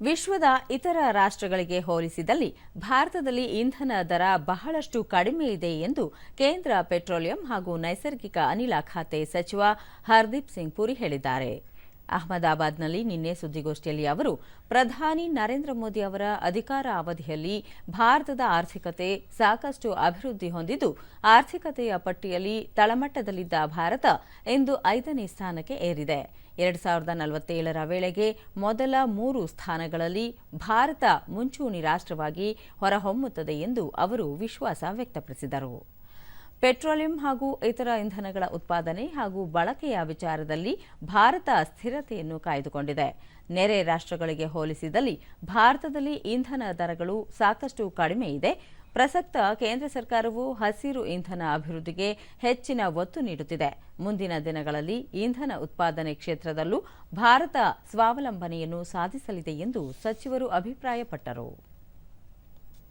ವಿಶ್ವದ ಇತರ ರಾಷ್ಟ್ರಗಳಿಗೆ ಹೋಲಿಸಿದಲ್ಲಿ ಭಾರತದಲ್ಲಿ ಇಂಧನ ದರ ಬಹಳಷ್ಟು ಕಡಿಮೆ ಇದೆ ಎಂದು ಕೇಂದ್ರ ಪೆಟ್ರೋಲಿಯಂ ಹಾಗೂ ನೈಸರ್ಗಿಕ ಅನಿಲ ಖಾತೆ ಸಚಿವ ಹರ್ದೀಪ್ ಸಿಂಗ್ ಪುರಿ ಹೇಳಿದ್ದಾರೆ. ಅಹಮದಾಬಾದ್ನಲ್ಲಿ ನಿನ್ನೆ ಸುದ್ದಿಗೋಷ್ಠಿಯಲ್ಲಿ ಅವರು, ಪ್ರಧಾನಿ ನರೇಂದ್ರ ಮೋದಿ ಅವರ ಅಧಿಕಾರ ಅವಧಿಯಲ್ಲಿ ಭಾರತದ ಆರ್ಥಿಕತೆ ಸಾಕಷ್ಟು ಅಭಿವೃದ್ಧಿ ಹೊಂದಿದ್ದು, ಆರ್ಥಿಕತೆಯ ಪಟ್ಟಿಯಲ್ಲಿ ತಳಮಟ್ಟದಲ್ಲಿದ್ದ ಭಾರತ ಇಂದು ಐದನೇ ಸ್ಥಾನಕ್ಕೆ ಏರಿದೆ. ಎರಡು ಸಾವಿರದ ನಲವತ್ತೇಳರ ವೇಳೆಗೆ ಮೊದಲ ಮೂರು ಸ್ಥಾನಗಳಲ್ಲಿ ಭಾರತ ಮುಂಚೂಣಿ ರಾಷ್ಟ್ರವಾಗಿ ಹೊರಹೊಮ್ಮುತ್ತದೆ ಎಂದು ಅವರು ವಿಶ್ವಾಸ ವ್ಯಕ್ತಪಡಿಸಿದರು. ಪೆಟ್ರೋಲಿಯಂ ಹಾಗೂ ಇತರ ಇಂಧನಗಳ ಉತ್ಪಾದನೆ ಹಾಗೂ ಬಳಕೆಯ ವಿಚಾರದಲ್ಲಿ ಭಾರತ ಸ್ಥಿರತೆಯನ್ನು ಕಾಯ್ದುಕೊಂಡಿದೆ. ನೆರೆ ರಾಷ್ಟ್ರಗಳಿಗೆ ಹೋಲಿಸಿದಲ್ಲಿ ಭಾರತದಲ್ಲಿ ಇಂಧನ ದರಗಳು ಸಾಕಷ್ಟು ಕಡಿಮೆ ಇದೆ. ಪ್ರಸಕ್ತ ಕೇಂದ್ರ ಸರ್ಕಾರವು ಹಸಿರು ಇಂಧನ ಅಭಿವೃದ್ಧಿಗೆ ಹೆಚ್ಚಿನ ಒತ್ತು ನೀಡುತ್ತಿದೆ. ಮುಂದಿನ ದಿನಗಳಲ್ಲಿ ಇಂಧನ ಉತ್ಪಾದನೆ ಕ್ಷೇತ್ರದಲ್ಲೂ ಭಾರತ ಸ್ವಾವಲಂಬನೆಯನ್ನು ಸಾಧಿಸಲಿದೆ ಎಂದು ಸಚಿವರು ಅಭಿಪ್ರಾಯಪಟ್ಟರು.